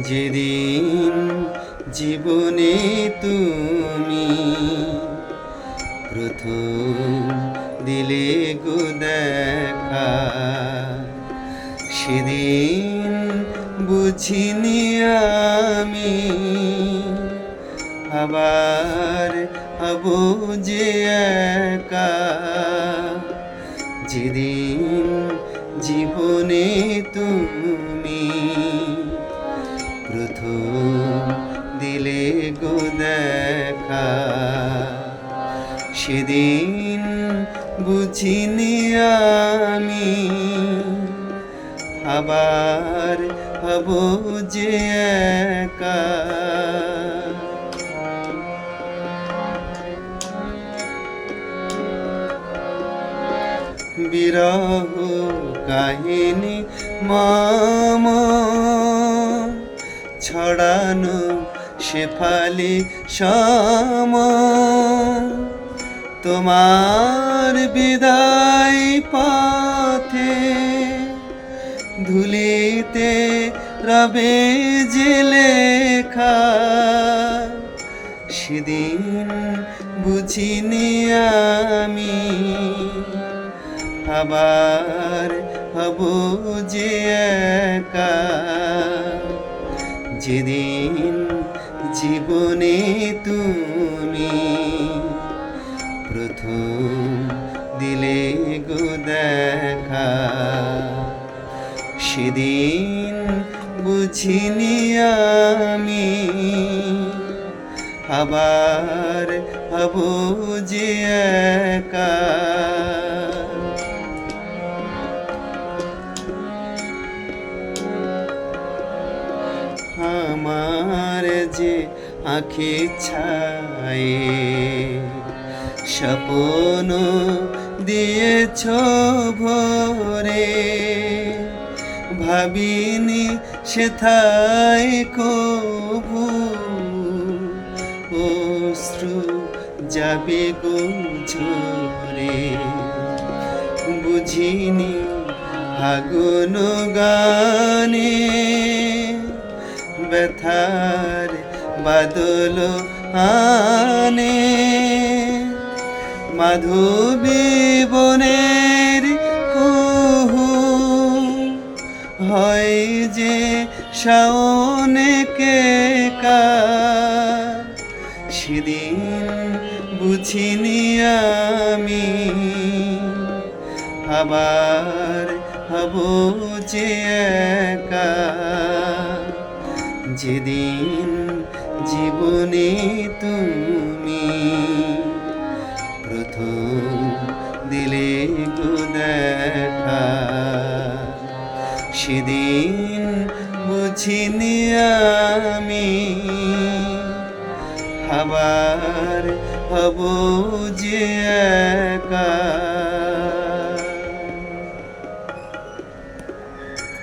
যেদিন জীবনে তুমি প্রথম দিলে গো দেখা, সেদিন বুঝিনি আমি আবার হব যে একা। যেদিন জীবনে তুমি প্রথম দিলে গো দেখা। সেদিন বুঝিনি আমি আবার হব যে একা। বিরহ কাহিনী মাম ছড়ানো শেফালি শাম তোমার বিদায় পথে ধুলিতে রবে যে লেখা, সেদিন বুঝিনি আমি আবার হব যে একা। যেদিন জীবনে তুমি প্রথম দিলে গো দেখা সেদিন বুঝিনি আমি আবার হব যে একা। যে আঁখি ছায়ে স্বপন দিয়েছ ভরে, ভাবিনি সেথায় কভু অশ্রু যাবে গো ঝরে। বুঝিনি আগুন গানে ব্যথার বাদল আনে। মাধবী বনের কুহু হয় যে শাওনে কে সেদিন বুঝিনি আমি আবার হব যে একা। যেদিন জীবনে তুমি প্রথম দিলে দেখা সেদিন বুঝিনি আমি আবার হব যে